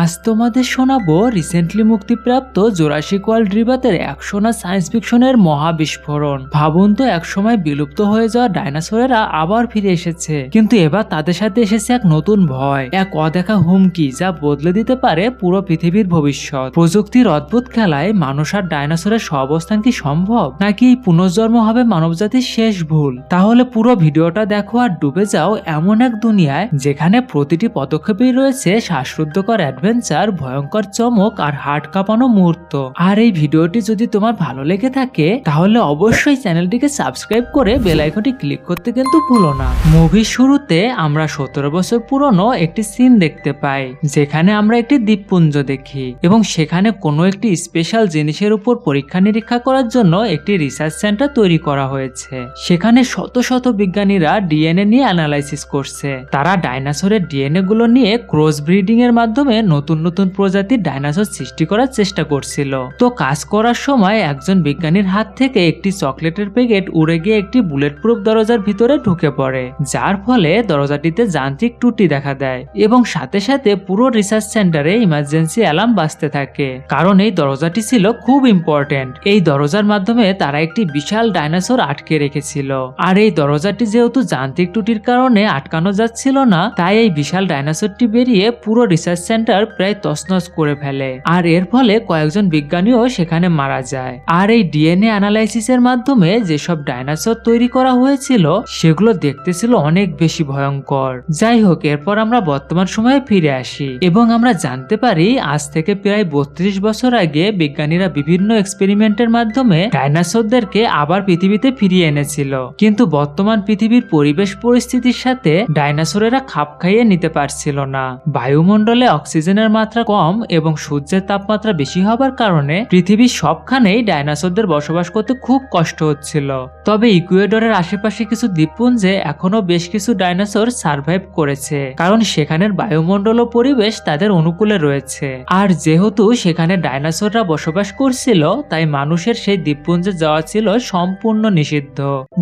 আজ তোমাদের শোনাবো রিসেন্টলি মুক্তিপ্রাপ্ত জোরাসিক ওয়ার্ল্ড রিবাতের একশোনা সায়েন্স ফিকশনের মহাবিস্ফোরণ। ভাবুন তো, একসময় বিলুপ্ত হয়ে যাওয়া ডাইনোসরেরা আবার ফিরে এসেছে। কিন্তু এবার তাদের সাথে এসেছে এক নতুন ভয়, এক অদেখা হুমকি যা বদলে দিতে পারে পুরো পৃথিবীর ভবিষ্যৎ। প্রযুক্তির অদ্ভুত খেলায় মানুষ আর ডাইনোসরের সহাবস্থান কি সম্ভব? নাকি এই পুনর্জন্ম হবে মানবজাতির শেষ ভুল? তাহলে পুরো ভিডিওটা দেখো আর ডুবে যাও এমন এক দুনিয়ায় যেখানে প্রতিটি পদক্ষেপেই রয়েছে শ্বাসরুদ্ধকর অ্যাডভেঞ্চার, ভয়ঙ্কর চমক আর হার্ট কাঁপানো মুহূর্ত। আর এই ভিডিওটি যদি তোমার ভালো লেগে থাকে, তাহলে অবশ্যই চ্যানেলটিকে সাবস্ক্রাইব করে বেল আইকনটি ক্লিক করতে কিন্তু ভুলো না। মুভির শুরুতে আমরা সতেরো বছর পুরনো একটি সিন দেখতে পাই, যেখানে আমরা একটি দ্বীপপুঞ্জ দেখি এবং সেখানে কোনো একটি স্পেশাল জিনিসের উপর পরীক্ষা নিরীক্ষা করার জন্য একটি রিসার্চ সেন্টার তৈরি করা হয়েছে। সেখানে শত শত বিজ্ঞানীরা ডিএনএ নিয়ে অ্যানালাইসিস করছে। তারা ডাইনোসরের ডিএনএ গুলো নিয়ে ক্রস ব্রিডিং এর মাধ্যমে নতুন নতুন প্রজাতির ডাইনোসর সৃষ্টি করার চেষ্টা করছিল। তো কাজ করার সময় একজন বিজ্ঞানীর হাত থেকে একটি চকলেটের প্যাকেট উড়ে গিয়ে একটি বুলেট প্রুফ দরজার ভিতরে ঢুকে পড়ে, যার ফলে দরজাটিতে যান্ত্রিক ত্রুটি দেখা দেয় এবং সাথে সাথে পুরো রিসার্চ সেন্টারে ইমার্জেন্সি অ্যালার্ম বাজতে থাকে, কারণ এই দরজাটি ছিল খুব ইম্পর্টেন্ট এই দরজার মাধ্যমে তারা একটি বিশাল ডাইনোসর আটকে রেখেছিল। আর এই দরজাটি যেহেতু যান্ত্রিক ত্রুটির কারণে আটকানো যাচ্ছিল না, তাই এই বিশাল ডাইনোসরটি বেরিয়ে পুরো রিসার্চ সেন্টার প্রায় তছনছ করে ফেলে। আর এর ফলে কয়েকজন বিজ্ঞানীও সেখানে মারা যায়। আর এই ডিএনএ অ্যানালাইসিসের মাধ্যমে যেসব ডাইনোসর তৈরি করা হয়েছিল, সেগুলো দেখতে ছিল অনেক বেশি ভয়ঙ্কর। যাই হোক, এরপর আমরা বর্তমান সময়ে ফিরে আসি। এবং আমরা জানতে পারি, আজ থেকে প্রায় বত্রিশ বছর আগে বিজ্ঞানীরা বিভিন্ন এক্সপেরিমেন্টের মাধ্যমে ডাইনোসরদেরকে আবার পৃথিবীতে ফিরিয়ে এনেছিল। কিন্তু বর্তমান পৃথিবীর পরিবেশ পরিস্থিতির সাথে ডাইনোসরেরা খাপ খাইয়ে নিতে পারছিল না। বায়ুমণ্ডলে অক্সিজেনের মাত্রা কম এবং সূর্যের তাপমাত্রা বেশি হবার কারণে পৃথিবীর সবখানেই ডাইনোসরদের বসবাস করতে খুব কষ্ট হচ্ছিল। তবে ইকুয়েডরের আশেপাশে কিছু দ্বীপপুঞ্জে এখনও বেশ কিছু ডাইনোসর সার্ভাইভ করেছে, কারণ সেখানের বায়ুমণ্ডল ও পরিবেশ তাদের অনুকূলে রয়েছে। আর যেহেতু সেখানে ডাইনোসররা বসবাস করছিল, তাই মানুষের সেই দ্বীপপুঞ্জে যাওয়া ছিল সম্পূর্ণ নিষিদ্ধ।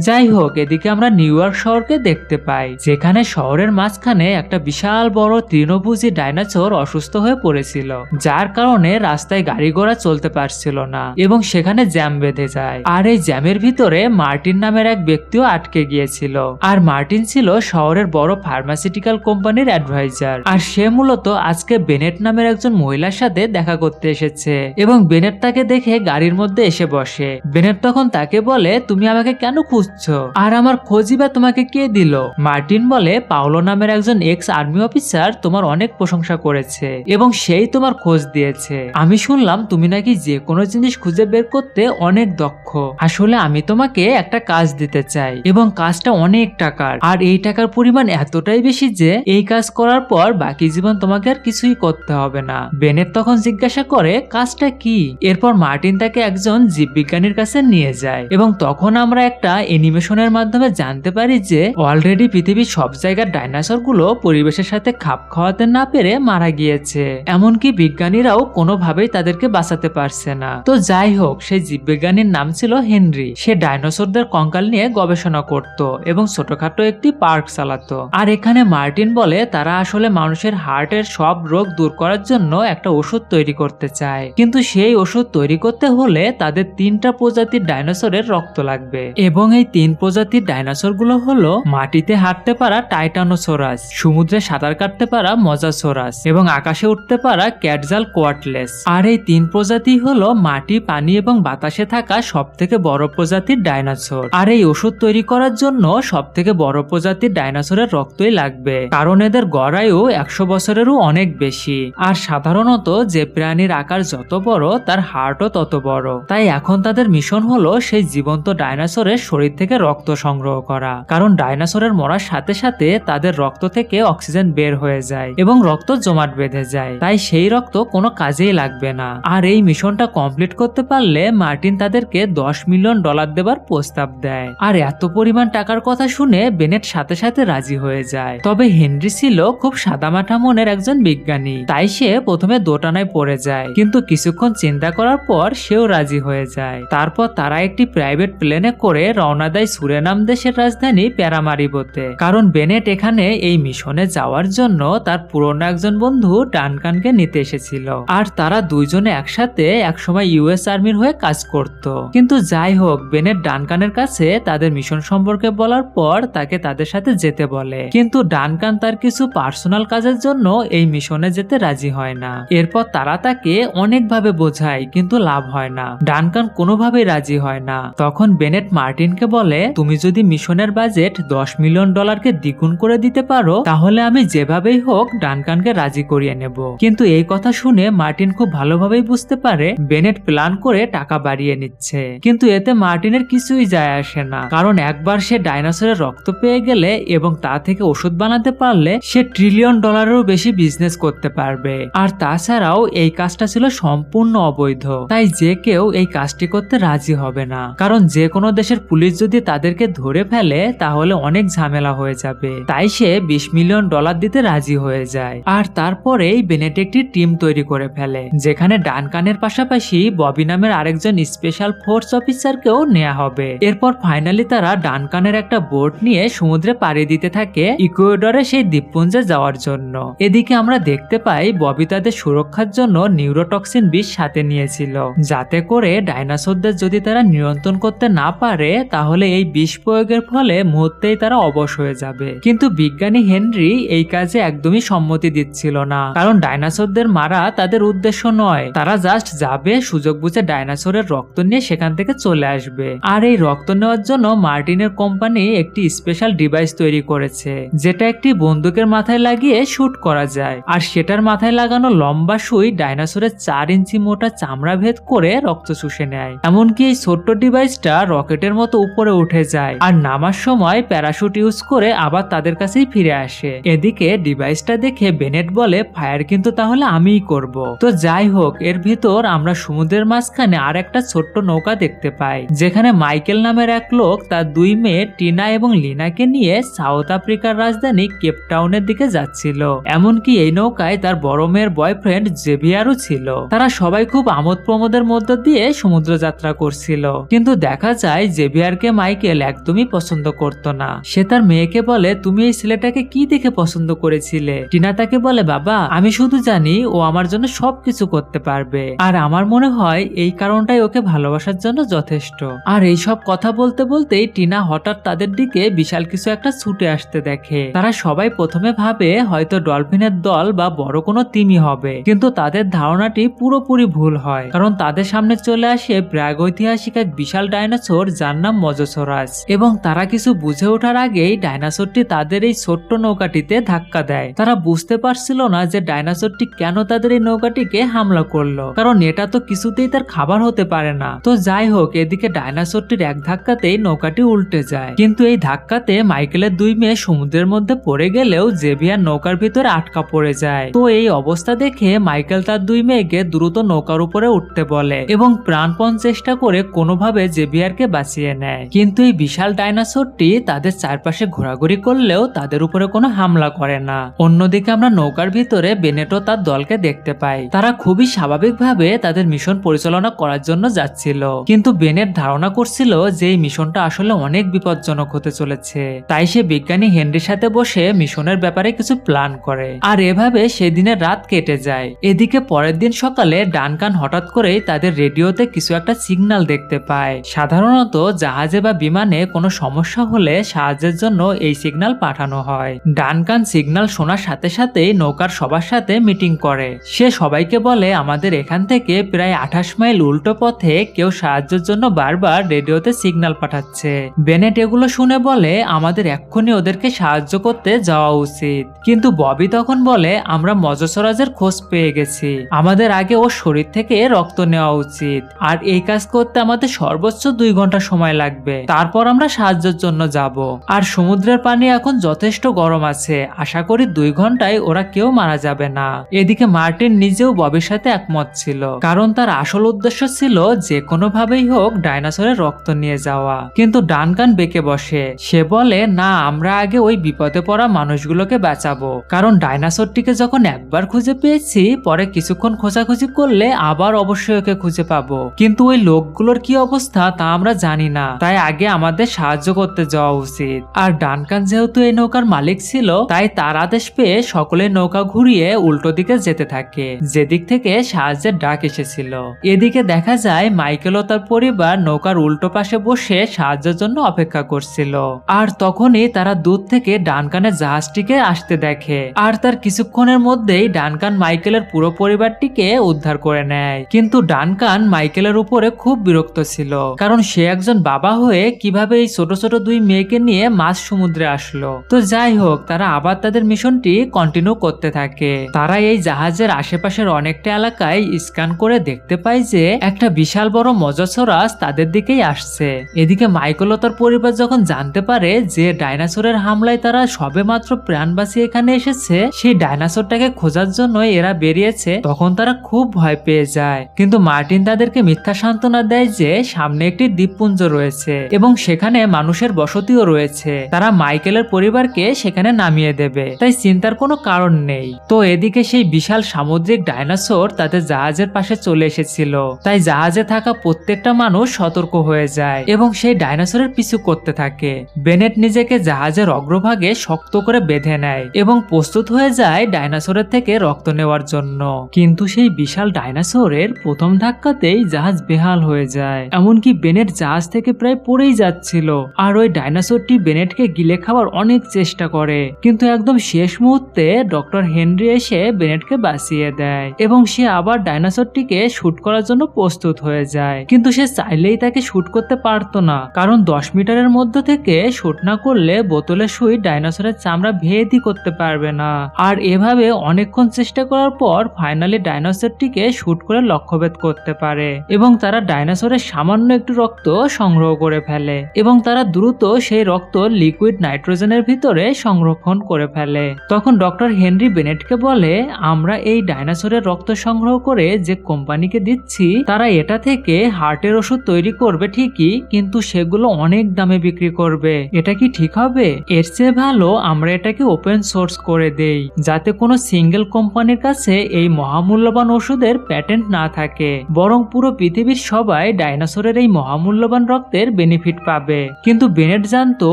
যাই হোক, এদিকে আমরা নিউ ইয়র্ক শহরকে দেখতে পাই, যেখানে শহরের মাঝখানে একটা বিশাল বড় তৃণভোজী ডাইনোসর অসুস্থ হয়ে পড়েছিল, যার কারণে রাস্তায় গাড়ি ঘোড়া চলতে পারছিল না এবং সেখানে জ্যাম বেঁধে যায়। আর এই জ্যামের ভিতরে মার্টিন নামের এক ব্যক্তিও আটকে গিয়েছিল। আর মার্টিন ছিল শহরের বড় ফার্মাসিউটিক্যাল কোম্পানির অ্যাডভাইজার। আর সে মূলত আজকে বেনেট নামের একজন মহিলার সাথে দেখা করতে এসেছে এবং বেনেট তাকে দেখে গাড়ির মধ্যে এসে বসে। বেনেট তখন তাকে বলে, তুমি আমাকে কেন খুঁজছো? আর আমার খোঁজই বা তোমাকে কে দিল? মার্টিন বলে, পাওলো নামের একজন এক্স আর্মি অফিসার তোমার অনেক প্রশংসা করেছে। এবং সেই তোমার খোঁজ দিয়েছে। আমি শুনলাম তুমি নাকি যে কোনো জিনিস খুঁজে বের করতে অনেক দক্ষ। আসলে আমি তোমাকে একটা কাজ দিতে চাই এবং কাজটা অনেক টাকার। আর এই টাকার পরিমাণ এতটাই বেশি যে এই কাজ করার পর বাকি জীবন তোমাকে আর কিছুই করতে হবে না। বেনেট তখন জিজ্ঞাসা করে, কাজটা কি? এরপর মার্টিন তাকে একজন জীববিজ্ঞানীর কাছে নিয়ে যায় এবং তখন আমরা একটা অ্যানিমেশনের মাধ্যমে জানতে পারি যে অলরেডি পৃথিবীর সব জায়গার ডাইনোসরগুলো পরিবেশের সাথে খাপ খাওয়াতে না পেরে মারা গিয়েছে এমনকি বিজ্ঞানীরাও কোনোভাবেই তাদেরকে বাঁচাতে পারছে না। তো যাই হোক, সেই জীববিজ্ঞানীর নাম ছিল হেনরি। সে ডাইনোসরদের কঙ্কাল নিয়ে গবেষণা করত এবং ছোটখাটো একটি পার্ক চালাতো। আর এখানে মার্টিন বলে, তারা আসলে মানুষের হার্টের সব রোগ দূর করার জন্য একটা ওষুধ তৈরি করতে চায়। কিন্তু সেই ওষুধ তৈরি করতে হলে তাদের তিনটা প্রজাতির ডাইনোসরের রক্ত লাগবে। এবং এই তিন প্রজাতির ডাইনোসরগুলো হলো মাটিতে হাঁটতে পারা টাইটানোসোরাস, সমুদ্রে সাঁতার কাটতে পারা মজাসোরাস এবং আকাশে উঠতে পারা ক্যাটজাল কোয়াটলেস আর এই তিন প্রজাতি হলো মাটি, পানি এবং বাতাসে থাকা সব থেকে বড় প্রজাতির ডাইনোসর। আর এই ওষুধ তৈরি করার জন্য সব থেকে বড় প্রজাতির ডাইনোসরের রক্তই লাগবে। কারণ এদের গড়ায়ু একশো বছরেরও অনেক বেশি। আর সাধারণত যে প্রাণীর আকার যত বড়, তার হার্টও তত বড়। তাই এখন তাদের মিশন হলো সেই জীবন্ত ডাইনোসরের শরীর থেকে রক্ত সংগ্রহ করা। কারণ ডাইনোসরের মরার সাথে সাথে তাদের রক্ত থেকে অক্সিজেন বের হয়ে যায় এবং রক্ত জমাট বেঁধে যায়। তাই সেই রক্ত কোনো কাজেই লাগবে না। আর এই মিশনটা কমপ্লিট করতে পারলে মার্টিন তাদেরকে দশ মিলিয়ন ডলার দেবার প্রস্তাব দেয়। আর এত পরিমাণ টাকার কথা শুনে বেনেট সাথে সাথে রাজি হয়ে যায়। তবে হেনরি ছিল খুব সাদামাঠা মনের একজন বিজ্ঞানী। তাই সে প্রথমে দোটানায় পড়ে যায়। কিন্তু কিছুক্ষণ চিন্তা করার পর সেও রাজি হয়ে যায়। তারপর তারা একটি প্রাইভেট প্লেনে করে রওনা দেয় সুরেনাম দেশের রাজধানী প্যারামারিবোতে। কারণ বেনেট এখানে এই মিশনে যাওয়ার জন্য তার পুরনো একজন বন্ধু ডানকানকে নিতে এসেছিল। আর তারা দুইজনে একসাথে একসময় ইউএস আর্মির হয়ে কাজ করত। কিন্তু যাই হোক বেনেট ডানকানের কাছে তাদের মিশন সম্পর্কে বলার পর তাকে তাদের সাথে যেতে বলে। কিন্তু ডানকান তার কিছু পার্সোনাল কাজের জন্য এই মিশনে যেতে রাজি হয় না। এরপর তারা তাকে অনেকভাবে বোঝায়, কিন্তু লাভ হয় না। ডানকান কোনোভাবেই রাজি হয় না। তখন বেনেট মার্টিনকে বলে, তুমি যদি মিশনের বাজেট দশ মিলিয়ন ডলারকে দ্বিগুণ করে দিতে পারো, তাহলে আমি যেভাবেই হোক ডানকানকে রাজি করিয়ে নেব। কিন্তু এই কথা শুনে মার্টিন খুব ভালোভাবেই বুঝতে পারে বেনেট প্ল্যান করে টাকা বাড়িয়ে নিচ্ছে। কিন্তু এতে মার্টিনের কিছুই যায় আসে না। কারণ একবার সে ডাইনোসরের রক্ত পেয়ে গেলে এবং তা থেকে ওষুধ বানাতে পারলে সে ট্রিলিয়ন ডলারেরও বেশি বিজনেস করতে পারবে। আর তাছাড়াও এই কাজটা ছিল সম্পূর্ণ অবৈধ। তাই যে কেউ এই কাজটি করতে রাজি হবে না। কারণ যে কোনো দেশের পুলিশ যদি তাদেরকে ধরে ফেলে, তাহলে অনেক ঝামেলা হয়ে যাবে। তাই সে বিশ মিলিয়ন ডলার দিতে রাজি হয়ে যায়। আর তারপরেই বেনেট একটি টিম তৈরি করে ফেলে, যেখানে ডানকানের পাশাপাশি ববি নামের আরেকজন স্পেশাল ফোর্স অফিসারকেও নেওয়া হবে। এরপর ফাইনালি তারা ডানকানের একটা বোট নিয়ে সমুদ্রে পাড়ি দিতে থাকে ইকুয়েডরে সেই দ্বীপপুঞ্জে যাওয়ার জন্য। এদিকে আমরা দেখতে পাই ববি তাদের সুরক্ষার জন্য নিউরোটক্সিন বিষ সাথে নিয়েছিল, যাতে করে ডাইনোসরদের যদি তারা নিয়ন্ত্রণ করতে না পারে, তাহলে এই বিষ প্রয়োগের ফলে মুহূর্তেই তারা অবশ হয়ে যাবে। কিন্তু বিজ্ঞানী হেনরি এই কাজে একদমই সম্মতি দিচ্ছিল না। কারণ ডাইনোসরদের মারা তাদের উদ্দেশ্য নয়। তারা জাস্ট যাবে, সুযোগ বুঝে ডাইনোসরের রক্ত নিয়ে সেখান থেকে চলে আসবে। আর এই রক্ত নেওয়ার জন্য মার্টিনের কোম্পানি একটি স্পেশাল ডিভাইস তৈরি করেছে, যেটা একটি বন্দুকের মাথায় লাগিয়ে শুট করা যায়। আর সেটার মাথায় লাগানো লম্বা সুই ডাইনোসরের চার ইঞ্চি মোটা চামড়া ভেদ করে রক্ত শুষে নেয়। এমনকি এই ছোট্ট ডিভাইসটা রকেটের মতো উপরে উঠে যায় আর নামার সময় প্যারাশুট ইউজ করে আবার তাদের কাছেই ফিরে আসে। এদিকে ডিভাইসটা দেখে বেনেট বলে ফায়ার কিন্তু তাহলে আমিই করব। তো যাই হোক, এর ভিতর আমরা সমুদ্রের মাঝখানে আর একটা ছোট্ট নৌকা দেখতে পাই, যেখানে মাইকেল নামের এক লোক তার দুই মেয়ে টিনা এবং লিনাকে নিয়ে সাউথ আফ্রিকার রাজধানী কেপটাউনের দিকে যাচ্ছিল। এমনকি এই নৌকায় তার বড় মেয়ের বয়ফ্রেন্ড জেভিয়ারও ছিল। তারা সবাই খুব আমোদ প্রমোদের মধ্য দিয়ে সমুদ্র যাত্রা করছিল। কিন্তু দেখা যায় জেভিয়ারকে মাইকেল একদমই পছন্দ করত না। সে তার মেয়েকে বলে, তুমি এই ছেলেটাকে কি দেখে পছন্দ করেছিলে? টিনা তাকে বলে, বাবা আমি শুধু জানি ও আমার জন্য সবকিছু করতে পারবে। আর আমার মনে হয় এই কারণটাই ওকে ভালোবাসার জন্য যথেষ্ট। আর এই সব কথা বলতে বলতেই টিনা হঠাৎ তাদের দিকে বিশাল কিছু একটা ছুটে আসতে দেখে। তারা সবাই প্রথমে ভাবে হয়তো ডলফিনের দল বা বড় কোনো তিমি হবে। কিন্তু তাদের ধারণাটি পুরোপুরি ভুল হয়। কারণ তাদের সামনে চলে আসে প্রাগৈতিহাসিক এক বিশাল ডাইনোসর যার নাম মজসরাস। এবং তারা কিছু বুঝে ওঠার আগেই ডাইনোসরটি তাদের এই ছোট্ট নৌকাটিতে ধাক্কা দেয়। তারা বুঝতে পারছিল না যে ডাইনোসরটি কেন তাদের এই নৌকাটিকে হামলা করল? কারণ এটা তো কিছুতেই তার খাবার হতে পারে না। তো যাই হোক, এদিকে ডাইনোসরটির এক ধাক্কাতেই নৌকাটি উল্টে যায়। কিন্তু এই ধাক্কাতে মাইকেলের দুই মেয়ে সমুদ্রের মধ্যে পড়ে গেলেও জেভিয়ার নৌকার ভিতরে আটকা পড়ে যায়। তো এই অবস্থা দেখে মাইকেল তার দুই মেয়েকে দ্রুত নৌকার উপরে উঠতে বলে এবং প্রাণপণ চেষ্টা করে কোনোভাবে জেভিয়ারকে বাঁচিয়ে নেয়। কিন্তু এই বিশাল ডাইনোসরটি তাদের চারপাশে ঘোরাঘুরি করলেও তাদের উপরে কোনো হামলা করে না। অন্যদিকে আমরা নৌকার ভিতরে বেনেটো তার দলকে দেখতে পাই তারা খুবই স্বাভাবিকভাবে তাদের মিশন পরিচালনা করার জন্য যাচ্ছিল। কিন্তু বেনেট ধারণা করছিল যে এই মিশনটা আসলে অনেক বিপজ্জনক হতে চলেছে। তাই সে বিজ্ঞানী হেনরির সাথে বসে মিশনের ব্যাপারে কিছু প্ল্যান করে। আর এভাবে সেদিনের রাত কেটে যায়। এদিকে পরের দিন সকালে ডানকান হঠাৎ করেই তাদের রেডিওতে কিছু একটা সিগন্যাল দেখতে পায়। সাধারণত জাহাজে বা বিমানে কোনো সমস্যা হলে সাহায্যের জন্য এই সিগন্যাল পাঠানো হয়। ডানকান সিগন্যাল শোনার সাথে সাথেই নৌকার সবার সাথে মিটিং করে। সে সবাইকে বলে, আমাদের এখান থেকে প্রায় আঠাশ মাইল উল্টো পথে কেউ সাহায্যের জন্য বারবার রেডিওতে সিগন্যাল পাঠাচ্ছে। বেনেট এগুলো শুনে বলে, আমাদের এক্ষুনি ওদেরকে সাহায্য করতে যাওয়া উচিত। কিন্তু ববি তখন বলে, আমরা মজসরাজের খোঁজ পেয়ে গেছি। আমাদের আগে ওর শরীর থেকে রক্ত নেওয়া উচিত। আর এই কাজ করতে আমাদের সর্বোচ্চ দুই ঘণ্টা সময় লাগবে। তারপর আমরা সাহায্যের জন্য যাব। আর সমুদ্রের পানি এখন যথেষ্ট গরম আছে। আশা করি দুই ঘন্টায় ওরা কেউ মারা যাবে না। এদিকে মার্টিন নিজেও ববির সাথে একমত ছিল, কারণ তার আসল উদ্দেশ্য ছিল যে কোনো ভাবেই হোক ডাইনোসরের রক্ত নিয়ে যাওয়া। কিন্তু ডানকান বেঁকে বসে। সে বলে, না, আমরা আগে ওই বিপদে পড়া মানুষগুলোকে বাঁচাবো। কারণ ডাইনোসরটিকে যখন একবার খুঁজে পেয়েছি, পরে কিছুক্ষণ খোঁজাখুঁজি করলে আবার অবশ্যই ওকে খুঁজে পাবো। কিন্তু ওই লোকগুলোর কি অবস্থা তা আমরা জানি না। তাই আগে আমাদের সাহায্য করতে যাওয়া উচিত। আর ডানকান যেহেতু এই নৌকার মালিক ছিল, তাই তার আদেশ পেয়ে সকলে নৌকা ঘুরিয়ে ঘুরিয়ে উল্টো দিকে যেতে থাকে। যেদিক থেকে সাহায্যের ডাক এসেছিল। এদিকে দেখা যায় মাইকেল ও তার পরিবার নৌকার উল্টো পাশে বসে সাহায্যের জন্য অপেক্ষা করছিল। আর তখনই তারা দূর থেকে ডানকানের জাহাজটিকে আসতে দেখে। আর তার কিছুক্ষণের মধ্যেই ডানকান মাইকেলের পুরো পরিবারটিকে উদ্ধার করে নেয়। কিন্তু ডানকান মাইকেলের উপরে খুব বিরক্ত ছিল। কারণ সে একজন বাবা হয়ে কীভাবে এই ছোট ছোট দুই মেয়েকে নিয়ে মাছ সমুদ্রে আসলো। তো যাই হোক, তারা আবার তাদের মিশনটি কন্টিনিউ করতে থাকে। তারা এই জাহাজের আশেপাশের অনেকটা এলাকায় স্ক্যান করে দেখতে পায় যে একটা বিশাল বড় মজাছরাস তাদের দিকেই আসছে। এদিকে মাইকেল তার পরিবার যখন জানতে পারে যে ডাইনাসোরের হামলায় তারা সবে মাত্র প্রাণ বাঁচিয়ে এখানে এসেছে, সেই ডাইনাসোরটাকে খোঁজার জন্য এরা বেরিয়েছে, তখন তারা খুব ভয় পেয়ে যায়। কিন্তু মার্টিন তাদেরকে মিথ্যা সান্ত্বনা দেয় যে সামনে একটি দ্বীপপুঞ্জ রয়েছে এবং সেখানে মানুষের বসতিও রয়েছে। তারা মাইকেলের পরিবারকে সেখানে নামিয়ে দেবে, তাই চিন্তার কোনো কারণ নেই। তো এদিকে সেই বিশাল সামুদ্রিক ডাইনোসর তাদের জাহাজের পাশে চলে এসেছিল। তাই জাহাজে থাকা প্রত্যেকটা মানুষ সতর্ক হয়ে যায় এবং সেই ডাইনোসরের পিছু করতে থাকে। বেনেট নিজেকে জাহাজের অগ্রভাগে শক্ত করে বেঁধে নেয় এবং প্রস্তুত হয়ে যায় ডাইনোসরের থেকে রক্ত নেওয়ার জন্য। কিন্তু সেই বিশাল ডাইনোসরের প্রথম ধাক্কাতেই জাহাজ বেহাল হয়ে যায়। এমনকি বেনেট জাহাজ থেকে প্রায় পড়েই যাচ্ছিল। আর ওই ডাইনোসরটি বেনেটকে গিলে খাওয়ার অনেক চেষ্টা করে। কিন্তু একদম শেষ মুহূর্তে ডক্টর হেনরি এসে বেনেটকে বাঁচিয়ে দেয় এবং সে আবার ডাইনোসরটিকে শুট করার জন্য প্রস্তুত হয়ে যায়। কিন্তু সে চাইলেই তাকে শুট করতে পারতো না, কারণ দশ মিটারের মধ্যে থেকে শুট না করলে বোতলের সুই ডাইনোসরের চামড়া ভেদি করতে পারবে না। আর এভাবে অনেকক্ষণ চেষ্টা করার পর ফাইনালি ডাইনোসরটিকে শুট করে লক্ষ্যভেদ করতে পারে এবং তারা ডাইনোসরের সামান্য একটু রক্ত সংগ্রহ করে ফেলে এবং তারা দ্রুত সেই রক্ত লিকুইড নাইট্রোজেনের ভিতরে সংরক্ষণ করে ফেলে। তখন ডক্টর হেনরি বেনেটকে বলে, আমরা এই ডাইনোসরের রক্ত সংগ্রহ করে যে কোম্পানিকে দিচ্ছি, তারা এটা থেকে হার্টের ওষুধ তৈরি করবে ঠিকই, কিন্তু সেগুলো অনেক দামে বিক্রি করবে। এটা কি ঠিক হবে? এর চেয়ে ভালো আমরা এটাকে ওপেন সোর্স করে দেই, যাতে কোনো সিঙ্গেল কোম্পানির কাছে এই মহামূল্যবান ওষুধের প্যাটেন্ট না থাকে। বরং পুরো পৃথিবীর সবাই ডাইনোসরের এই মহামূল্যবান রক্তের বেনিফিট পাবে। কিন্তু বেনেট জানতো,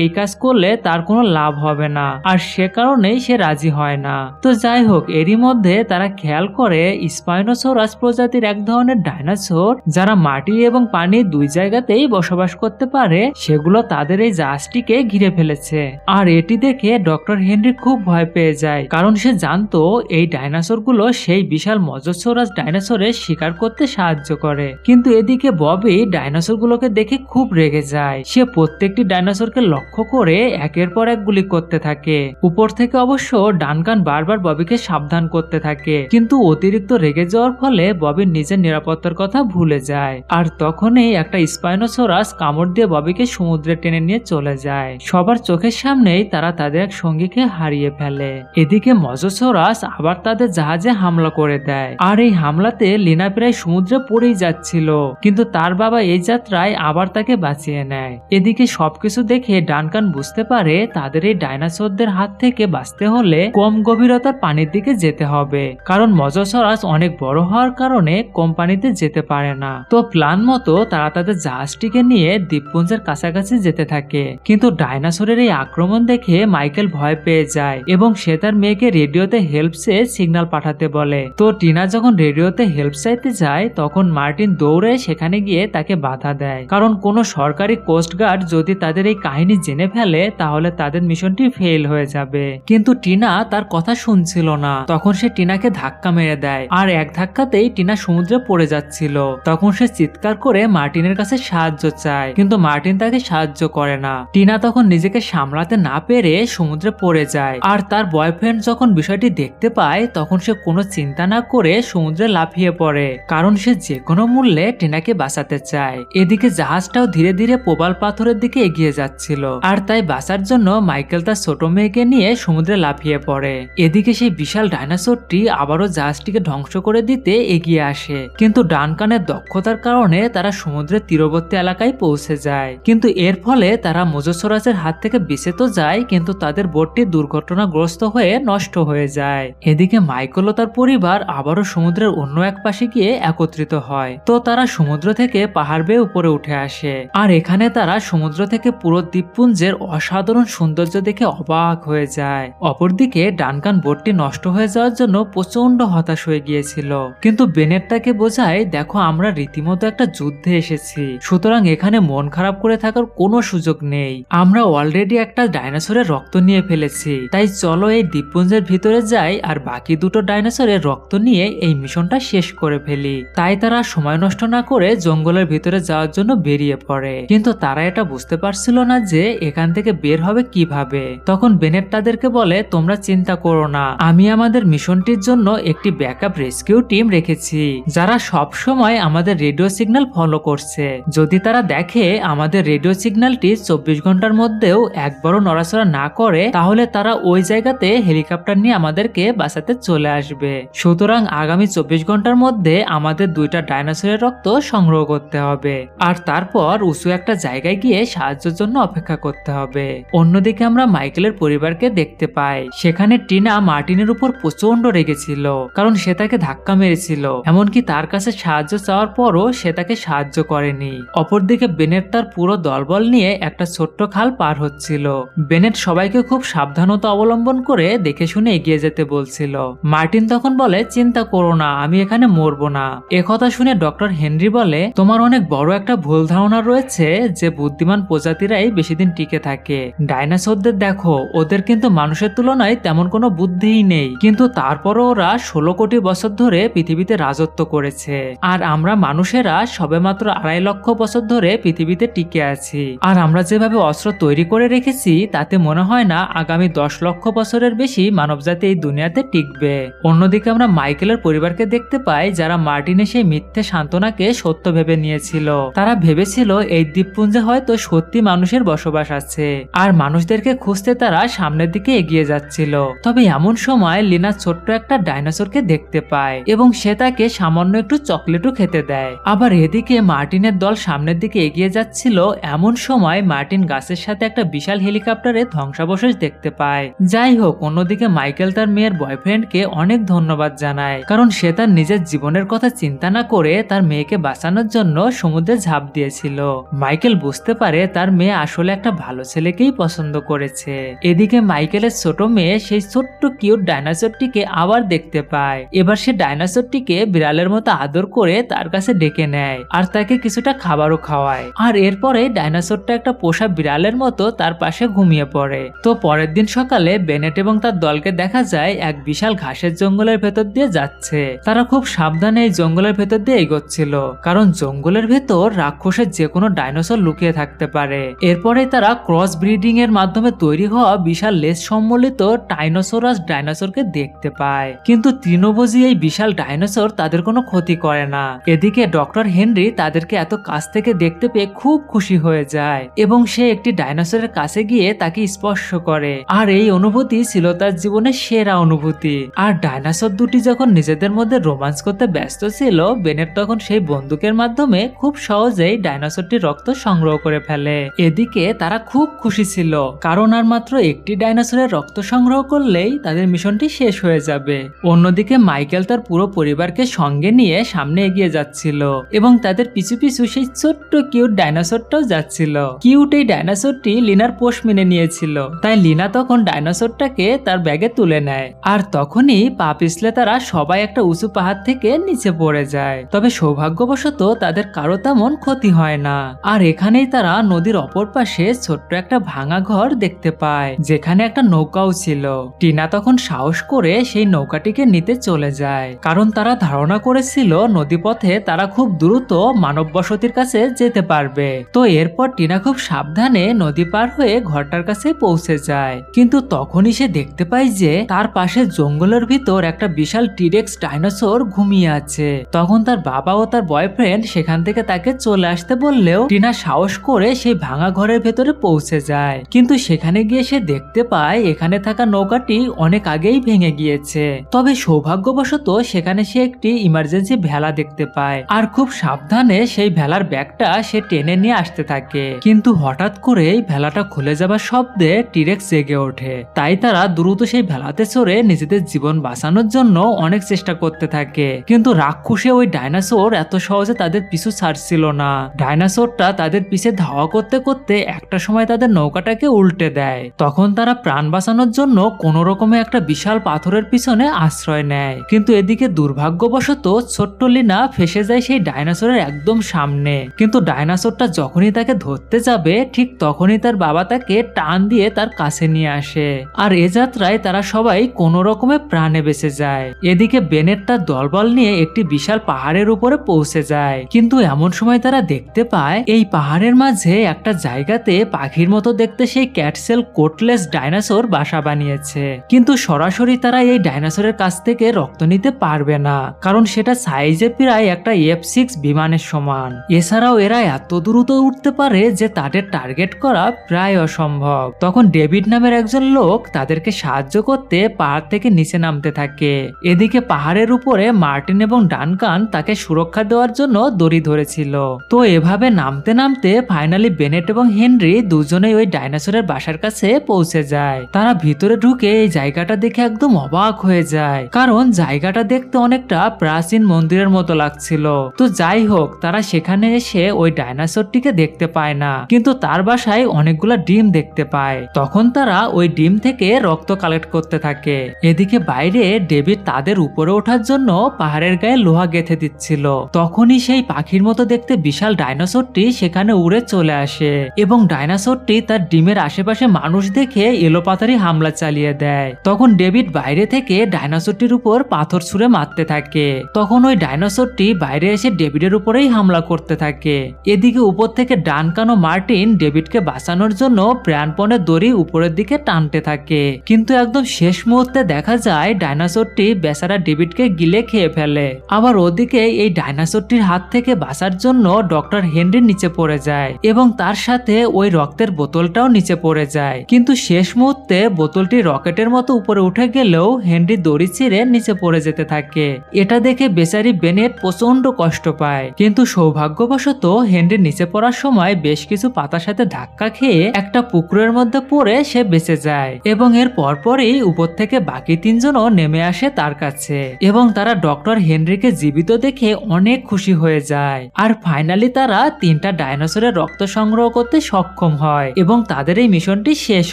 এই কাজ করলে তার কোনো লাভ হবে না, আর সে কারণেই সে রাজি হয় না। তো যাই হোক এরই মধ্যে তারা খেয়াল করে স্পাইনোসোরাস প্রজাতির এক ধরনের ডাইনোসর যারা মাটি এবং পানি দুই জায়গাতেই বসবাস করতে পারে, সেগুলো তাদের এই জাহাজটিকে ঘিরে ফেলেছে। আর এটি দেখে ডক্টর হেনরি খুব ভয় পেয়ে যায়, কারণ সে জানতো এই ডাইনোসরগুলো সেই বিশাল মজসোরাস ডাইনোসরের শিকার করতে সাহায্য করে। কিন্তু এদিকে ববি ডাইনোসর গুলোকে দেখে খুব রেগে যায়। সে প্রত্যেকটি ডাইনোসরকে লক্ষ্য করে একের পর এক গুলি করতে থাকে। উপর থেকে অবশ্য ডানকান বারবার ববিকে সাবধান করতে থাকে। কিন্তু অতিরিক্ত রেগে যাওয়ার ফলে ববির নিজের নিরাপত্তার কথা ভুলে যায়। আর তখনই একটা স্পাইনোসোরাস কামড় দিয়ে ববিকে সমুদ্রে টেনে নিয়ে চলে যায়। সবার চোখের সামনেই তারা তাদের এক সঙ্গীকে হারিয়ে ফেলে। এদিকে মজোসোরাস আবার তাদের জাহাজে হামলা করে দেয়। আর এই হামলাতে লিনা প্রায় সমুদ্রে পড়েই যাচ্ছিল। কিন্তু তার বাবা এই যাত্রায় আবার তাকে বাঁচিয়ে নেয়। এদিকে সবকিছু দেখে ডানকান বুঝতে পারে তাদের এই ডাইনোসরদের হাত থেকে বাঁচতে হলে কম গভীরতার পানির দিকে যেতে হবে। কারণ মজসরাস অনেক বড় হওয়ার কারণে কোম্পানিতে যেতে পারে না। তো প্ল্যান মতো তারা তাদের জাহাজটিকে নিয়ে দ্বীপপুঞ্জের কাছাকাছি যেতে থাকে। কিন্তু ডাইনোসরের এই আক্রমণ দেখে মাইকেল ভয় পেয়ে যায় এবং সে তার মেয়েকে রেডিওতে হেল্প চেয়ে সিগন্যাল পাঠাতে বলে। তো টিনা যখন রেডিওতে হেল্প চাইতে যায়, তখন মার্টিন দৌড়ে সেখানে গিয়ে তাকে বাধা দেয়। কারণ কোনো সরকারি কোস্টগার্ড যদি তাদের এই কাহিনী জেনে ফেলে, তাহলে তাদের মিশনটি ফেল হয়ে যাবে। কিন্তু টিনা তার কথা শুনছিল না। তখন সে টিনাকে ধাক্কা মেরে দেয়। আর এক ধাক্কাতেই টিনা সমুদ্রে পড়ে যাচ্ছিল। তখন সে চিৎকার করে মার্টিনের কাছে সাহায্য চায়। কিন্তু মার্টিন তাকে সাহায্য করে না। টিনা তখন নিজেকে সামলাতে না পেরে সমুদ্রে পড়ে যায়। আর তার বয়ফ্রেন্ড যখন বিষয়টি দেখতে পায়, তখন সে কোনো চিন্তা না করে সমুদ্রে লাফিয়ে পড়ে। কারণ সে যে কোনো মূল্যে টিনাকে বাঁচাতে চায়। এদিকে জাহাজটাও ধীরে ধীরে প্রবাল পাথরের দিকে এগিয়ে যাচ্ছিল। আর তাই বাঁচার জন্য মাইকেল তার ছোট মেয়েকে নিয়ে সমুদ্রে লাফিয়ে পড়ে। এদিকে সেই বিশাল ডাইনোসরটি আবারও জাহাজটিকে ধ্বংস করে দিতে এগিয়ে আসে। কিন্তু ডানকানের দক্ষতার কারণে তারা সমুদ্রের তীরবর্তী এলাকায় পৌঁছে যায়। কিন্তু এর ফলে তারা মোজোসরাসের হাত থেকে বেঁচে তো যায়, কিন্তু তাদের বোটটি দুর্ঘটনাগ্রস্ত হয়ে নষ্ট হয়ে যায়। এদিকে মাইকেল ও তার পরিবার আবারও সমুদ্রের অন্য এক পাশে গিয়ে একত্রিত হয়। তো তারা সমুদ্র থেকে পাহাড় বেয়ে উপরে উঠে আসে। আর এখানে তারা সমুদ্র থেকে পুরো দ্বীপপুঞ্জের অসাধারণ সৌন্দর্য দেখে অবাক হয়ে যায়। অপরদিকে ডানকান বোটটি নষ্ট হয়ে যাওয়ার জন্য প্রচণ্ড হতাশ হয়ে গিয়েছিল। কিন্তু বেনেট তাকে বোঝায়, দেখো, আমরা রীতিমতো একটা যুদ্ধে এসেছি। সুতরাং এখানে মন খারাপ করে থাকার কোনো সুযোগ নেই। আমরা অলরেডি একটা ডাইনোসরের রক্ত নিয়ে ফেলেছি। তাই চলো এই দ্বীপপুঞ্জের ভিতরে যাই আর বাকি দুটো ডাইনোসরের রক্ত নিয়ে এই মিশনটা শেষ করে ফেলি। তাই তারা সময় নষ্ট না করে জঙ্গলের ভিতরে যাওয়ার জন্য বেরিয়ে পড়ে। কিন্তু তারা এটা বুঝতে পারছিল না যে এখান থেকে বের হবে কীভাবে। তখন বেনেট তাদেরকে বলে, তোমরা চিন্তা করো না। আমি আমাদের মিশনটির জন্য একটি ব্যাকআপ রেস্কিউ টিম রেখেছি, যারা সব সময় আমাদের রেডিও সিগন্যাল ফলো করছে। যদি তারা দেখে আমাদের রেডিও সিগন্যালটি চব্বিশ ঘণ্টার মধ্যেও একবারও নড়াচড়া না করে, তাহলে তারা ওই জায়গাতে হেলিকপ্টার নিয়ে আমাদেরকে বাঁচাতে চলে আসবে। সুতরাং আগামী চব্বিশ ঘণ্টার মধ্যে আমাদের দুইটা ডাইনোসরের রক্ত সংগ্রহ করতে হবে, আর তারপর উঁচু একটা জায়গায় গিয়ে সাহায্যের জন্য অপেক্ষা করতে হবে। অন্যদিকে আমরা মাইকেলের পরিবারকে দেখতে পাই। সেখানে টিনা মার্টিনের উপর প্রচণ্ড রেগেছিল, কারণ সে তাকে ধাক্কা মেরেছিল। এমনকি তার কাছে সাহায্য চাওয়ার পরও সে তাকে সাহায্য করেনি। অপরদিকে বেনেট তার পুরো দলবল নিয়ে একটা ছোট্ট খাল পার হচ্ছিল। বেনেট সবাইকে খুব সাবধানতা অবলম্বন করে দেখে শুনে এগিয়ে যেতে বলছিল। মার্টিন তখন বলে, চিন্তা করো না, আমি এখানে মরবো না। একথা শুনে ডক্টর হেনরি বলে, তোমার অনেক বড় একটা ভুল ধারণা রয়েছে যে বুদ্ধিমান প্রজাতিরাই বেশি দিন টিকে থাকে। ডাইনোসরদের দেখো, ওদের কিন্তু মানুষের তুলনায় তেমন কোনো বুদ্ধিই নেই। কিন্তু তারপরও ওরা ষোলো কোটি বছর ধরে পৃথিবীতে রাজত্ব করেছে। আর আমরা মানুষেরা সবেমাত্র আড়াই লক্ষ বছর ধরে পৃথিবীতে টিকে আছি। আর আমরা যেভাবে অস্ত্র তৈরি করে রেখেছি, তাতে মনে হয় না আগামী দশ লক্ষ বছরের বেশি মানবজাতি এই দুনিয়াতে টিকবে। অন্যদিকে আমরা মাইকেলের পরিবারকে দেখতে পাই, যারা মার্টিনে সেই মিথ্যে সান্ত্বনাকে সত্য ভেবে নিয়েছিল। তারা ভেবেছিল এই দ্বীপপুঞ্জে হয়তো সত্যি মানুষের বসবাস আছে। আর মানুষদেরকে খুঁজতে তারা সামনের দিকে এগিয়ে যাচ্ছিল। তবে এমন সময় লিনা ছোট্ট একটা ডাইনোসরকে দেখতে পায় এবং সে তাকে সামান্য একটু চকলেটও খেতে দেয়। আবার এদিকে মার্টিনের দল সামনের দিকে এগিয়ে যাচ্ছিল। এমন সময় মার্টিন গাছের সাথে একটা বিশাল হেলিকপ্টারে ধ্বংসাবশেষ দেখতে পায়। যাই হোক, অন্যদিকে মাইকেল তার মেয়ের বয়ফ্রেন্ডকে অনেক ধন্যবাদ জানায়। কারণ সে তার নিজের জীবনের কথা চিন্তা না করে তার মেয়েকে বাঁচানোর জন্য সমুদ্রে ঝাঁপ দিয়েছিল। মাইকেল বুঝতে পারে তার মেয়ে আসলে একটা ভালো ছেলেকেই পছন্দ করেছে। এদিকে মাইকেলের ছোট মেয়ে সেই ছোট্ট কিউট ডাইনোসরটিকে আবার দেখতে পায়। এবার সে ডাইনোসরটিকে বিড়ালের মতো আদর করে তার কাছে ডেকে নেয় আর তাকে কিছুটা খাবারও খাওয়ায়। আর এরপরে ডাইনোসরটা একটা পোষা বিড়ালের মতো তার পাশে ঘুমিয়ে পড়ে। তো পরের দিন সকালে বেনেট এবং তার দলকে দেখা যায় এক বিশাল ঘাসের জঙ্গলের ভেতর দিয়ে যাচ্ছে। তারা খুব সাবধানে এই জঙ্গলের ভেতর দিয়ে এগোচ্ছিল। কারণ জঙ্গলের ভেতর রাক্ষসের যে কোনো ডাইনোসর লুকিয়ে থাকতে পারে। এরপরে তারা ক্রস ব্রিডিং এর মাধ্যমে তৈরি হওয়া বিশাল লেজ সম্বলিত টাইনোসোরাস ডাইনোসরকে দেখতে পায়। কিন্তু তৃণভোজী এই বিশাল ডাইনোসর তাদের কোনো ক্ষতি করে না। এদিকে ডক্টর হেনরি তাদেরকে এত কাছ থেকে দেখতে পেয়ে খুব খুশি হয়ে যায় এবং সে একটি ডাইনোসরের কাছে গিয়ে তাকে স্পর্শ করে। আর এই অনুভূতি ছিল তার জীবনের সেরা অনুভূতি। আর ডাইনোসর দুটি যখন নিজেদের মধ্যে রোমান্স করতে ব্যস্ত ছিল বেনেট তখন সেই বন্দুকের মাধ্যমে খুব সহজেই ডাইনোসরটির রক্ত সংগ্রহ করে ফেলে। এদিকে তারা খুব খুশি ছিল, কারণ আর মাত্র একটি ডাইনোসরের রক্ত সংগ্রহ করলেই তাদের মিশনটি শেষ হয়ে যাবে। অন্যদিকে মাইকেল তার পুরো পরিবারকে সঙ্গে নিয়ে সামনে এগিয়ে যাচ্ছিল এবং তাদের পিছু পিছু সেই ছোট্ট কিউট ডাইনোসরটাও যাচ্ছিল। কিউট এই ডাইনোসরটি লিনার পোষ মেনে নিয়েছিল। তাই লিনা তখন ডাইনোসরটাকে তার ব্যাগে তুলে নেয়। আর তখনই পা পিছলে তারা সবাই একটা উঁচু পাহাড় থেকে নিচে পড়ে যায়। তবে সৌভাগ্যবশত তাদের কারও তেমন ক্ষতি হয় না। আর এখানেই তারা নদীর অপর পাশে ছোট্ট একটা ভাঙা ঘর দেখতে পায়, যেখানে একটা নৌকাও ছিল। টিনা সাহস করে সেই নৌকাটিকে নিতে চলে যায়। কারণ তারা ধারণা করেছিল নদীপথে তারা খুব দ্রুত মানব বসতির কাছে যেতে পারবে। তো এরপর টিনা খুব সাবধানে নদী পার হয়ে ঘরটার কাছে পৌঁছে যায়। কিন্তু তখনই সে দেখতে পায় যে তার পাশে জঙ্গলের ভিতর একটা বিশাল টিরেক্স ডাইনোসর ঘুমিয়ে আছে। তখন তার বাবা ও তার বয়ফ্রেন্ড সেখান থেকে তাকে চলে আসতে বললেও টিনা সাহস করে সেই ভাঙা ঘরের ভেতরে পৌঁছে যায়। কিন্তু সেখানে গিয়ে সে দেখতে পায় এখানে থাকা নৌকাটি অনেক আগেই ভেঙে গিয়েছে। তবে সৌভাগ্যবশত সেখানে সে একটি ইমার্জেন্সি ভেলা দেখতে পায়। আর খুব সাবধানে সেই ভেলার ব্যাগটা সে টেনে নিয়ে আসতে থাকে। কিন্তু হঠাৎ করেই ভেলাটা খুলে যাবার শব্দে টিরেক্স জেগে ওঠে। তাই তারা দ্রুত সেই ভেলাতে চড়ে নিজেদের জীবন বাঁচানোর জন্য অনেক চেষ্টা করতে থাকে। কিন্তু রাক্ষসে ওই ডাইনোসর এত সহজে তাদের পিছু ছাড়ছিল না। ডাইনোসরটা তাদের পিছে ধাওয়া করতে করতে একটা সময় তাদের নৌকাটাকে উল্টে দেয়। তখন তারা প্রাণ বাঁচানোর জন্য কোনো রকমে একটা বিশাল পাথরের পিছনে আশ্রয় নেয়। কিন্তু এদিকে দুর্ভাগ্যবশত ছোট্ট লিনা ফেসে যায় সেই ডাইনোসরের একদম সামনে। কিন্তু ডাইনোসরটা যখনই তাকে ধরতে যাবে, ঠিক তখনই তার বাবা তাকে টান দিয়ে তার কাছে নিয়ে আসে। আর এ যাত্রায় তারা সবাই কোনো রকমে প্রাণে বেঁচে যায়। এদিকে বেনেট তার দলবল নিয়ে একটি বিশাল পাহাড়ের উপরে পৌঁছে যায়। কিন্তু এমন সময় তারা দেখতে পায়, এই পাহাড়ের মাঝে একটা জায়গাতে পাখির মতো দেখতে সেই ক্যাটসেল কোটলেস ডাইনোসর বাসা বানিয়েছে। কিন্তু সরাসরি তারা এই ডাইনোসরের কাছ থেকে রক্ত নিতে পারবে না, কারণ সেটা সাইজে প্রায় একটা এফ সিক্স বিমানের সমান। এছাড়াও এরা এত দ্রুত উঠতে পারে যে তাদের টার্গেট করা প্রায় অসম্ভব। তখন ডেভিড নামের একজন লোক তাদেরকে সাহায্য করতে পাহাড় থেকে নিচে নামতে থাকে। এদিকে পাহাড়ের উপরে মার্টিন এবং ডানকান তাকে সুরক্ষা দেওয়ার জন্য দড়ি ধরেছিল। তো এভাবে নামতে নামতে ফাইনালি বেনেট এবং হেনরি দুজনেই ওই ডাইনোসরের বাসার কাছে পৌঁছে যায়। তারা ভিতরে ঢুকে এই জায়গাটা দেখে একদম অবাক হয়ে যায়। কারণ জায়গাটা দেখতে অনেকটা প্রাচীন মন্দিরের মতো লাগছিল। তো যাই হোক, তারা সেখানে এসে ওই ডাইনোসরটিকে দেখতে পায় না। কিন্তু তার বাসায় অনেকগুলা ডিম দেখতে পায়। তখন তারা ওই ডিম থেকে রক্ত কালেক্ট করতে থাকে। এদিকে বাইরে ডেভিড তাদের উপরে ওঠার জন্য পাহাড়ের গায়ে লোহা গেঁথে দিচ্ছিল। তখনই সেই পাখির মতো দেখতে বিশাল ডাইনোসরটি সেখানে উড়ে চলে আসে এবং ডাইনোসরটি তার ডিমের আশেপাশে মানুষ দেখে এলোপাতারি হামলা চালিয়ে দেয়। তখন ডেভিড বাইরে থেকে ডাইনোসরটির উপর পাথর ছুঁড়ে মারতে থাকে। তখন ওই ডাইনোসরটি বাইরে এসে ডেভিডের উপরেই হামলা করতে থাকে। এদিকে উপর থেকে ডানকান মার্টিন ডেভিডকে বাঁচানোর জন্য প্রাণপণে দড়ি উপরের দিকে টানতে থাকে। কিন্তু একদম শেষ মুহূর্তে দেখা যায় ডাইনোসরটি বেচারা ডেভিডকে গিলে খেয়ে ফেলে। আবার ওদিকে এই ডাইনোসরটির হাত থেকে বাঁচার জন্য ডক্টর হেনরি নিচে পড়ে যায় এবং তার সাথে ওই রক্তের বোতলটাও নিচে পড়ে যায়। কিন্তু শেষ মুহূর্তে বোতলটি রকেটের মতো উপরে উঠে গেলেও হেনরি দড়ি ছিঁড়ে নিচে পড়ে যেতে থাকে। এটা দেখে বেচারি বেনেট প্রচণ্ড কষ্ট পায়। কিন্তু সৌভাগ্যবশত হেনরি নিচে পড়ার সময় বেশ কিছু পাতার সাথে ধাক্কা খেয়ে একটা পুকুরের মধ্যে পড়ে সে বেঁচে যায় এবং এর পরপরই উপর থেকে বাকি তিনজনও নেমে আসে তার কাছে এবং তারা ডক্টর হেনরিকে জীবিত দেখে অনেক খুশি হয়ে যায়। আর ফাইনালি তারা তিনটা ডাইনোসরের রক্ত সংগ্রহ করতে সক্ষম হয় এবং তাদের এই মিশনটি শেষ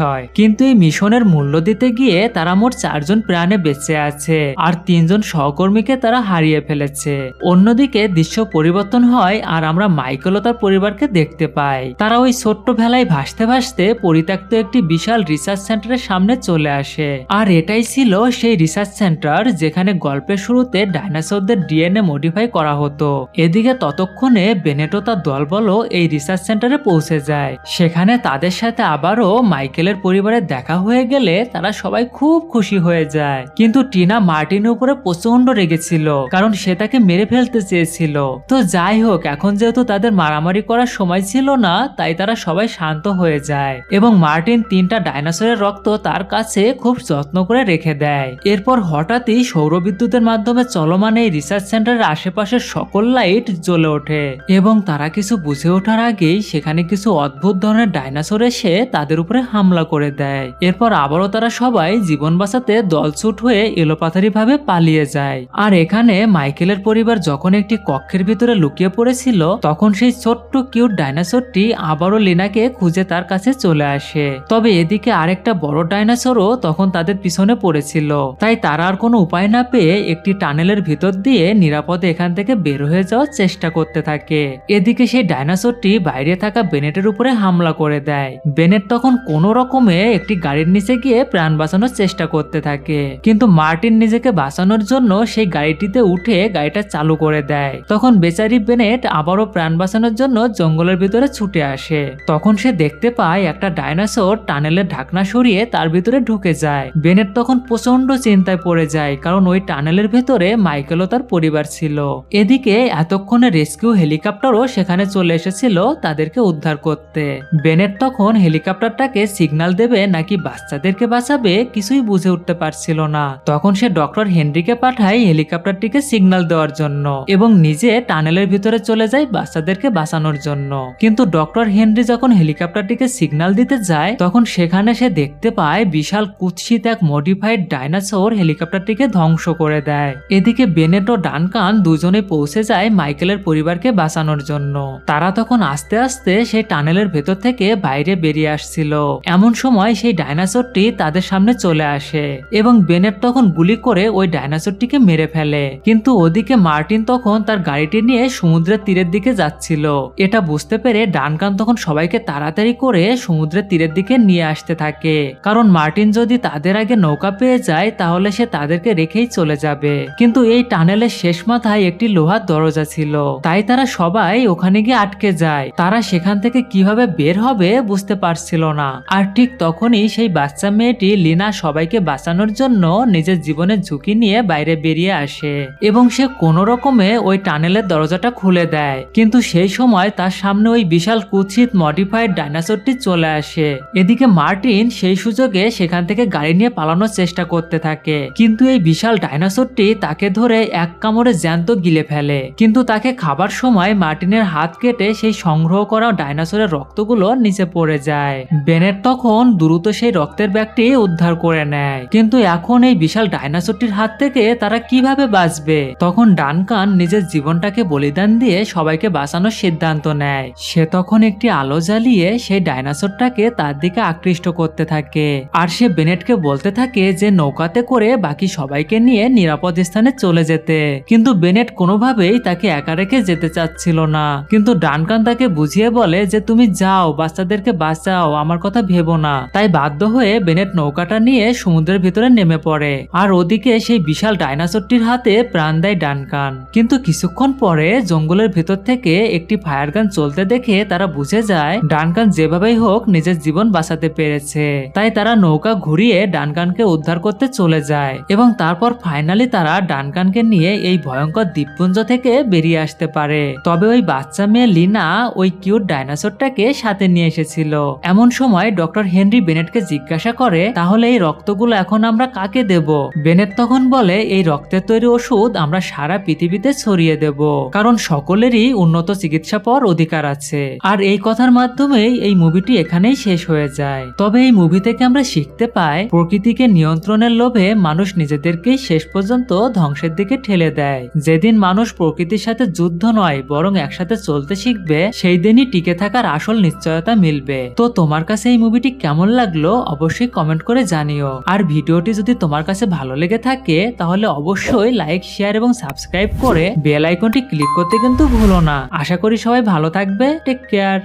হয়। কিন্তু এই মিশনের মূল্য দিতে গিয়ে তারা মোট চারজন প্রাণে বেঁচে আছে আর তিনজন সহকর্মীকে তারা হারিয়ে ফেলেছে। অন্যদিকে দৃশ্য পরিবর্তন হয় আর আমরা মাইকেল তার পরিবারকে দেখতে পাই। তারা ওই ছোট্ট ভেলায় ভাসতে ভাসতে পরিত্যক্ত একটি বিশাল রিসার্চ সেন্টারের সামনে চলে আসে। আর এটাই ছিল সেই রিসার্চ সেন্টার যেখানে গল্পের শুরুতে ডাইনোসরদের ডিএনএ মডিফাই করা হতো। এদিকে ততক্ষণে বেনেটো তার দলবলও এই রিসার্চ সেন্টারে পৌঁছে যায়। সেখানে তাদের সাথে আবারও মাইকেলের পরিবারের দেখা হয়ে গেলে তারা সবাই খুব খুশি হয়ে যায়। কিন্তু টিনা মার্টিনের উপরে প্রচণ্ড রেগেছিল, কারণ সে তাকে মেরে ফেলতে চেয়েছিল। তো যাই হোক, এখন যেহেতু তাদের মারামারি করার সময় ছিল না, তাই তারা সবাই শান্ত হয়ে যায় এবং মার্টিন তিনটা ডাইনোসরের রক্ত তার কাছে খুব যত্ন করে রেখে দেয়। এরপর হঠাৎই সৌরবিদ্যুতের মাধ্যমে চলমান এই রিসার্চ সেন্টারের আশেপাশের সকল লাইট জ্বলে ওঠে এবং তারা কিছু বুঝে ওঠার আগেই সেখানে কিছু অদ্ভুত ধরনের ডাইনোসর এসে তাদের উপরে হামলা করে দেয়। এরপর আবারও তারা সবাই জীবন বাঁচাতে দলছুট হয়ে এলোপাথারি ভাবে পালিয়ে যায়। আর এখানে মাইকেলের পরিবার যখন একটি কক্ষের ভিতরে লুকিয়ে পড়েছিল, তখন সেই ছোট্ট কিউট ডাইনোসরটি আবারও লিনাকে খুঁজে তার কাছে চলে আসে। তবে এদিকে আরেকটা বড় ডাইনোসরও তখন তাদের পিছনে পড়েছিল। তাই তারা আর কোনো উপায় না পেয়ে একটি টানেলের ভিতর দিয়ে নিরাপদে এখান থেকে বের হয়ে যাওয়ার চেষ্টা করতে থাকে। এদিকে সেই ডাইনোসরটি বাইরে থাকা বেনেটের উপরে হামলা করে দেয়। বেনেট তখন কোনো রকমে একটি গাড়ির নিচে গিয়ে প্রাণ বাঁচানোর চেষ্টা করতে থাকে। কিন্তু মার্টিন নিজেকে বাঁচানোর জন্য সেই গাড়িটিতে উঠে গাড়িটা চালু করে দেয়। তখন বেচারি বেনেট আবারও প্রাণ বাঁচানোর জন্য জঙ্গলের ভিতরে ছুটে আসে। তখন সে দেখতে পায় একটা ডাইনোসর টানেলের ঢাকনা সরিয়ে তার ভিতরে ঢুকে যায়। বেনেট তখন প্রচণ্ড চিন্তায় পড়ে যায়, কারণ ওই টানেলের ভেতরে মাইকেল ও তার পরিবার ছিল। এদিকে এতক্ষণে রেস্কিউ হেলিকপ্টারও সেখানে চলে এসেছিল তাদেরকে উদ্ধার করতে। বেনেট তখন হেলিকপ্টারটাকে সিগনাল দেবে নাকি বাচ্চাদেরকে বাঁচাবে কিছুই বুঝে উঠতে পারছিল না। তখন সে ডক্টর হেনরিকে পাঠায় হেলিকপ্টারটিকে সিগন্যাল দেওয়ার জন্য এবং নিজে টানেলের ভিতরে চলে যায় বাচ্চাদেরকে বাঁচানোর জন্য। কিন্তু ডক্টর হেনরি যখন হেলিকপ্টারটিকে সিগন্যাল দিতে যায়, তখন সেখানে সে দেখতে পায় বিশাল কুৎসিত এক মডিফাইড ডাইনোসর হেলিকপ্টারটিকে ধ্বংস করে দেয়। এদিকে বেনেট ও ডানকান দুজনে পৌঁছে যায় মাইকেলের পরিবারকে বাঁচানোর জন্য। তারা তখন আস্তে আস্তে সেই টানেলের ভেতর থেকে বাইরে বেরিয়ে আসছিল। এমন সময় সেই ডাইনোসরটি তাদের সামনে চলে চলে আসে। এবং বেনেট তখন গুলি করে ওই ডাইনোসরটিকে মেরে ফেলে। কিন্তু ওদিকে মার্টিন তখন তার গাড়িটি নিয়ে সমুদ্রের তীরের দিকে যাচ্ছিল। এটা বুঝতে পেরে ডানকান তখন সবাইকে তাড়াতাড়ি করে সমুদ্রের তীরের দিকে নিয়ে আসতে থাকে। কারণ মার্টিন যদি তাদের আগে নৌকা পেয়ে যায়, তাহলে সে তাদেরকে রেখেই চলে যাবে। কিন্তু এই টানেলের শেষ মাথায় একটি লোহার দরজা ছিল। তাই তারা সবাই ওখানে গিয়ে আটকে যায়। তারা সেখান থেকে কীভাবে বের হবে বুঝতে পারছিল না। আর ঠিক তখনই সেই বাচ্চা মেয়েটি লিনা সবাইকে বাঁচানোর জন্য নিজের জীবনের ঝুঁকি নিয়ে বাইরে বেরিয়ে আসে এবং সে কোনো রকমে ওই টানেলের দরজাটা খুলে দেয়। কিন্তু সেই সময় তার সামনে ওই বিশাল কুৎসিত মডিফাইড ডাইনোসরটি চলে আসে। এদিকে মার্টিন সেই সুযোগে সেখান থেকে গাড়ি নিয়ে পালানোর চেষ্টা করতে থাকে। কিন্তু এই বিশাল ডাইনোসরটি তাকে ধরে এক কামড়ে জ্যান্ত গিলে ফেলে। কিন্তু তাকে খাবার সময় মার্টিনের হাত কেটে সেই সংগ্রহ করা ডাইনোসরের রক্তগুলো নিচে পড়ে যায়। বেনের তখন দ্রুত সেই রক্তের ব্যাগটি উদ্ধার করে নেয়। কিন্তু এখন এই বিশাল ডাইনোসরটির হাত থেকে তারা কীভাবে বাঁচবে? তখন ডানকান নিজের জীবনটাকে বলিদান দিয়ে সবাইকে বাঁচানোর সিদ্ধান্ত নেয়। সে তখন একটি আলো জ্বালিয়ে সেই ডাইনোসরটাকে তার দিকে আকৃষ্ট করতে থাকে। আর সে বেনেটকে বলতে থাকে যে, নৌকাতে করে বাকি সবাইকে নিয়ে নিরাপদ স্থানে চলে যেতে। কিন্তু বেনেট কোনোভাবেই তাকে একা রেখে যেতে চাচ্ছিল না। কিন্তু ডানকান তাকে বুঝিয়ে বলে যে, তুমি যাও, বাচ্চাদেরকে বাঁচাও, আমার কথা ভেবো না। তাই বাধ্য হয়ে বেনেট নৌকাটা নিয়ে সমুদ্রের ভিতরে নেমে পড়ে। আর ওদিকে সেই বিশাল ডাইনোসরটির হাতে প্রাণ দেয় ডানকান। কিন্তু কিছুক্ষণ পরে জঙ্গলের ভেতর থেকে একটি ফায়ার গান চলতে দেখে তারা বুঝে যায়, ডানকান যেভাবেই হোক নিজের জীবন বাঁচাতে পেরেছে। তাই তারা নৌকা ঘুরিয়ে ডানকানকে উদ্ধার করতে চলে যায় এবং তারপর ফাইনালি তারা ডানকানকে নিয়ে এই ভয়ঙ্কর দ্বীপপুঞ্জ থেকে বেরিয়ে আসতে পারে। তবে ওই বাচ্চা মেয়ে লিনা ওই কিউট ডাইনোসরটাকে সাথে নিয়ে এসেছিল। এমন সময় ডক্টর হেনরি বেনেটকে জিজ্ঞাসা করে, তাহলে এই রক্তগুলো এখন আমরা কাকে দেব? বেনেট তখন বলে, এই রক্তের তৈরি ওষুধ আমরা সারা পৃথিবীতে ছড়িয়ে দেব। কারণ সকলেরই উন্নত চিকিৎসা পাওয়ার অধিকার আছে। আর এই কথার মাধ্যমেই এই মুভিটি এখানেই শেষ হয়ে যায়। তবে এই মুভি থেকে আমরা শিখতে পাই, প্রকৃতিকে নিয়ন্ত্রণের লোভে মানুষ নিজেদেরকেই শেষ পর্যন্ত ধ্বংসের দিকে ঠেলে দেয়। যেদিন মানুষ প্রকৃতির সাথে যুদ্ধ নয়, বরং একসাথে চলতে শিখবে, সেই দিনই টিকে থাকার আসল নিশ্চয়তা মিলবে। তো তোমার কাছে এই মুভিটি কেমন লাগল, অবশ্যই কমেন্ট করে জানিও। আর ভিডিওটি যদি তোমার কাছে ভালো লেগে থাকে, তাহলে অবশ্যই লাইক শেয়ার এবং সাবস্ক্রাইব করে বেল আইকনটি ক্লিক করতে কিন্তু ভুলো না। আশা করি সবাই ভালো থাকবে। Take care